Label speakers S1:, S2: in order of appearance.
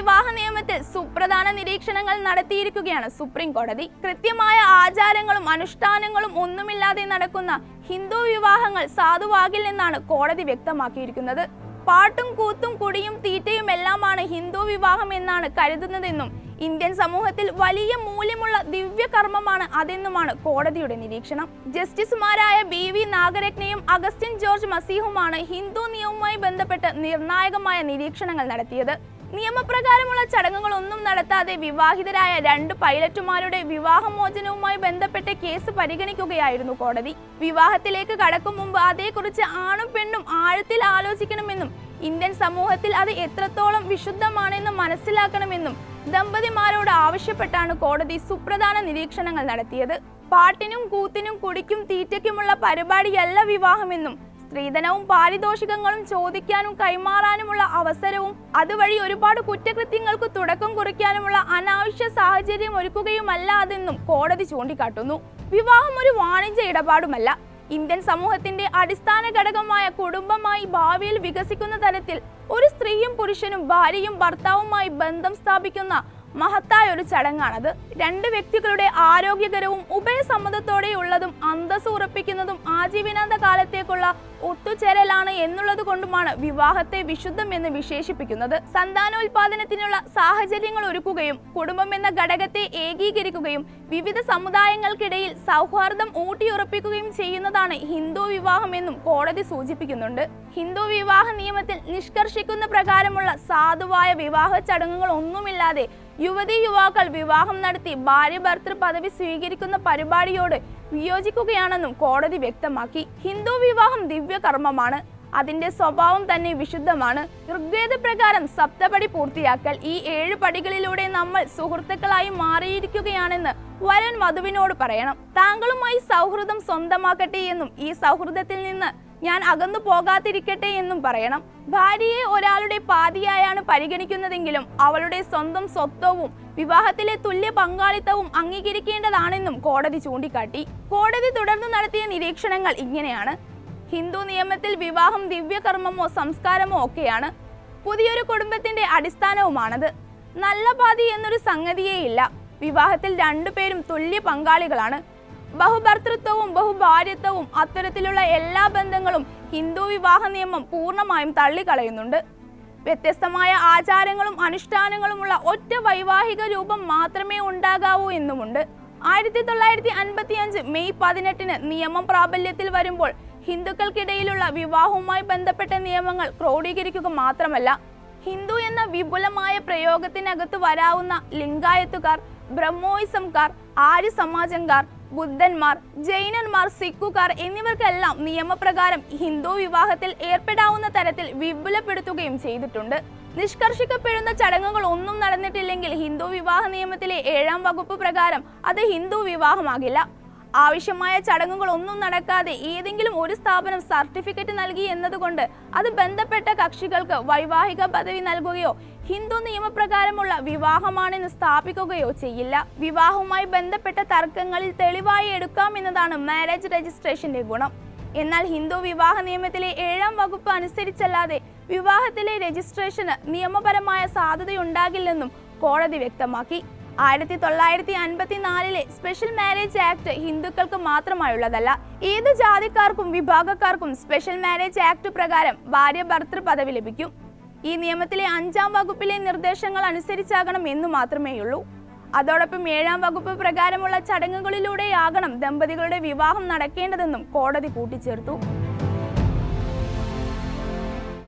S1: വിവാഹ നിയമത്തിൽ സുപ്രധാന നിരീക്ഷണങ്ങൾ നടത്തിയിരിക്കുകയാണ് സുപ്രീം കോടതി. കൃത്യമായ ആചാരങ്ങളും അനുഷ്ഠാനങ്ങളും ഒന്നുമില്ലാതെ നടക്കുന്ന ഹിന്ദു വിവാഹങ്ങൾ സാധുവാകില്ലെന്നാണ് കോടതി വ്യക്തമാക്കിയിരിക്കുന്നത്. പാട്ടും കൂത്തും കുടിയും തീറ്റയും എല്ലാമാണ് ഹിന്ദു വിവാഹം എന്നാണ് കരുതുന്നതെന്നും ഇന്ത്യൻ സമൂഹത്തിൽ വലിയ മൂല്യമുള്ള ദിവ്യകർമ്മമാണ് അതെന്നുമാണ് കോടതിയുടെ നിരീക്ഷണം. ജസ്റ്റിസുമാരായ ബി വി നാഗരത്നയും അഗസ്റ്റിൻ ജോർജ് മസീഹുമാണ് ഹിന്ദു നിയമവുമായി ബന്ധപ്പെട്ട് നിർണായകമായ നിരീക്ഷണങ്ങൾ നടത്തിയത്. നിയമപ്രകാരമുള്ള ചടങ്ങുകളൊന്നും നടത്താതെ വിവാഹിതരായ രണ്ട് പൈലറ്റുമാരുടെ വിവാഹമോചനവുമായി ബന്ധപ്പെട്ട കേസ് പരിഗണിക്കുകയായിരുന്നു കോടതി. വിവാഹത്തിലേക്ക് കടക്കും മുമ്പ് അതേക്കുറിച്ച് ആണും പെണ്ണും ആഴത്തിൽ ആലോചിക്കണമെന്നും ഇന്ത്യൻ സമൂഹത്തിൽ അത് എത്രത്തോളം വിശുദ്ധമാണെന്ന് മനസ്സിലാക്കണമെന്നും ദമ്പതിമാരോട് ആവശ്യപ്പെട്ടാണ് കോടതി സുപ്രധാന നിരീക്ഷണങ്ങൾ നടത്തിയത്. പാട്ടിനും കൂത്തിനും കുടിക്കും തീറ്റയ്ക്കുമുള്ള പരിപാടിയല്ല വിവാഹമെന്നും സ്ത്രീധനവും പാരിതോഷികങ്ങളും ചോദിക്കാനും കൈമാറാനുമുള്ള അവസരവും അതുവഴി ഒരുപാട് കുറ്റകൃത്യങ്ങൾക്ക് തുടക്കം കുറിക്കാനുമുള്ള അനാവശ്യ സാഹചര്യം ഒരുക്കുകയുമല്ലാതെന്നും കോടതി ചൂണ്ടിക്കാട്ടുന്നു. വിവാഹം ഒരു വാണിജ്യ ഇടപാടുമല്ല. ഇന്ത്യൻ സമൂഹത്തിന്റെ അടിസ്ഥാന ഘടകമായ കുടുംബമായി ഭാവിയിൽ വികസിക്കുന്ന തരത്തിൽ ഒരു സ്ത്രീയും പുരുഷനും ഭാര്യയും ഭർത്താവുമായി ബന്ധം സ്ഥാപിക്കുന്ന മഹത്തായ ഒരു ചടങ്ങാണത്. രണ്ട് വ്യക്തികളുടെ ആരോഗ്യകരവും ഉഭയസമ്മതത്തോടെയുള്ളതും അന്തസ് ഉറപ്പിക്കുന്നതും ആജീവനാന്ത കാലത്തേക്കുള്ള ഒത്തുചേരലാണ് എന്നുള്ളത് കൊണ്ടുമാണ് വിവാഹത്തെ വിശുദ്ധം എന്ന് വിശേഷിപ്പിക്കുന്നത്. സന്താനോൽപാദനത്തിനുള്ള സാഹചര്യങ്ങൾ ഒരുക്കുകയും കുടുംബം എന്ന ഘടകത്തെ ഏകീകരിക്കുകയും വിവിധ സമുദായങ്ങൾക്കിടയിൽ സൗഹാർദ്ദം ഊട്ടിയുറപ്പിക്കുകയും ചെയ്യുന്നതാണ് ഹിന്ദു വിവാഹം എന്നും കോടതി സൂചിപ്പിക്കുന്നുണ്ട്. ഹിന്ദു വിവാഹ നിയമത്തിൽ നിഷ്കർഷിക്കുന്ന പ്രകാരമുള്ള സാധുവായ വിവാഹ ചടങ്ങുകൾ ഒന്നുമില്ലാതെ യുവതി യുവാക്കൾ വിവാഹം നടത്തി ഭാര്യ ഭർത്തൃ പദവി സ്വീകരിക്കുന്ന പരിപാടിയോട് വിയോജിക്കുകയാണെന്നും കോടതി വ്യക്തമാക്കി. ഹിന്ദു വിവാഹം ദിവ്യകർമ്മമാണ്. അതിന്റെ സ്വഭാവം തന്നെ വിശുദ്ധമാണ്. ഋഗ്വേദ പ്രകാരം സപ്തപടി പൂർത്തിയാക്കൽ ഈ ഏഴ് പടികളിലൂടെ നമ്മൾ സുഹൃത്തുക്കളായി മാറിയിരിക്കുകയാണെന്ന് വരൻ വധുവിനോട് പറയണം. താങ്കളുമായി സൗഹൃദം സ്വന്തമാക്കട്ടെ എന്നും ഈ സൗഹൃദത്തിൽ നിന്ന് ഞാൻ അകന്നു പോകാതിരിക്കട്ടെ എന്നും പറയണം. ഭാര്യയെ ഒരാളുടെ പാതിയായാണ് പരിഗണിക്കുന്നതെങ്കിലും അവളുടെ സ്വന്തം സ്വത്വവും വിവാഹത്തിലെ തുല്യ പങ്കാളിത്തവും അംഗീകരിക്കേണ്ടതാണെന്നും കോടതി ചൂണ്ടിക്കാട്ടി. കോടതി തുടർന്ന് നടത്തിയ നിരീക്ഷണങ്ങൾ ഇങ്ങനെയാണ്. ഹിന്ദു നിയമത്തിൽ വിവാഹം ദിവ്യകർമ്മമോ സംസ്കാരമോ ഒക്കെയാണ്. പുതിയൊരു കുടുംബത്തിന്റെ അടിസ്ഥാനവുമാണത്. നല്ല പാതി എന്നൊരു സംഗതിയേ ഇല്ല വിവാഹത്തിൽ രണ്ടുപേരും തുല്യ പങ്കാളികളാണ്. ബഹുഭർത്തൃത്വവും ബഹുഭാര്യത്വവും അത്തരത്തിലുള്ള എല്ലാ ബന്ധങ്ങളും ഹിന്ദു വിവാഹ നിയമം പൂർണമായും തള്ളിക്കളയുന്നുണ്ട്. വ്യത്യസ്തമായ ആചാരങ്ങളും അനുഷ്ഠാനങ്ങളുമുള്ള ഒറ്റ വൈവാഹിക രൂപം മാത്രമേ ഉണ്ടാകാവൂ എന്നുമുണ്ട്. ആയിരത്തി തൊള്ളായിരത്തി അൻപത്തി അഞ്ച് മെയ് പതിനെട്ടിന് നിയമം പ്രാബല്യത്തിൽ വരുമ്പോൾ ഹിന്ദുക്കൾക്കിടയിലുള്ള വിവാഹവുമായി ബന്ധപ്പെട്ട നിയമങ്ങൾ ക്രോഡീകരിക്കുക മാത്രമല്ല ഹിന്ദു എന്ന വിപുലമായ പ്രയോഗത്തിനകത്ത് വരാവുന്ന ലിംഗായത്തുകാർ ബ്രഹ്മോയിസംകാർ ആര്യ സമാജംകാർ ബുദ്ധന്മാർ ജൈനന്മാർ സിഖുകാർ എന്നിവർക്കെല്ലാം നിയമപ്രകാരം ഹിന്ദു വിവാഹത്തിൽ ഏർപ്പെടാവുന്ന തരത്തിൽ വിപുലപ്പെടുത്തുകയും ചെയ്തിട്ടുണ്ട്. നിഷ്കർഷിക്കപ്പെടുന്ന ചടങ്ങുകൾ ഒന്നും നടന്നിട്ടില്ലെങ്കിൽ ഹിന്ദു വിവാഹ നിയമത്തിലെ ഏഴാം വകുപ്പ് പ്രകാരം അത് ഹിന്ദു വിവാഹമാകില്ല. ആവശ്യമായ ചടങ്ങുകൾ ഒന്നും നടക്കാതെ ഏതെങ്കിലും ഒരു സ്ഥാപനം സർട്ടിഫിക്കറ്റ് നൽകി എന്നതുകൊണ്ട് അത് ബന്ധപ്പെട്ട കക്ഷികൾക്ക് വൈവാഹിക പദവി നൽകുകയോ ഹിന്ദു നിയമപ്രകാരമുള്ള വിവാഹമാണെന്ന് സ്ഥാപിക്കുകയോ ചെയ്യില്ല. വിവാഹവുമായി ബന്ധപ്പെട്ട തർക്കങ്ങളിൽ തെളിവായി എടുക്കാമെന്നതാണ് മാരേജ് രജിസ്ട്രേഷന്റെ ഗുണം. എന്നാൽ ഹിന്ദു വിവാഹ നിയമത്തിലെ ഏഴാം വകുപ്പ് അനുസരിച്ചല്ലാതെ വിവാഹത്തിലെ രജിസ്ട്രേഷന് നിയമപരമായ സാധ്യതയുണ്ടാകില്ലെന്നും കോടതി വ്യക്തമാക്കി. ആയിരത്തി തൊള്ളായിരത്തി അൻപത്തി നാലിലെ സ്പെഷ്യൽ മാരേജ് ആക്ട് ഹിന്ദുക്കൾക്ക് മാത്രമായുള്ളതല്ല ഏത് ജാതിക്കാർക്കും വിഭാഗക്കാർക്കും സ്പെഷ്യൽ മാരേജ് ആക്ട് പ്രകാരം ഭാര്യ ഭർത്തൃ പദവി ലഭിക്കും. ഈ നിയമത്തിലെ അഞ്ചാം വകുപ്പിലെ നിർദ്ദേശങ്ങൾ അനുസരിച്ചാകണം എന്നു മാത്രമേയുള്ളൂ. അതോടൊപ്പം ഏഴാം വകുപ്പ് പ്രകാരമുള്ള ചടങ്ങുകളിലൂടെയാകണം ദമ്പതികളുടെ വിവാഹം നടക്കേണ്ടതെന്നും കോടതി കൂട്ടിച്ചേർത്തു.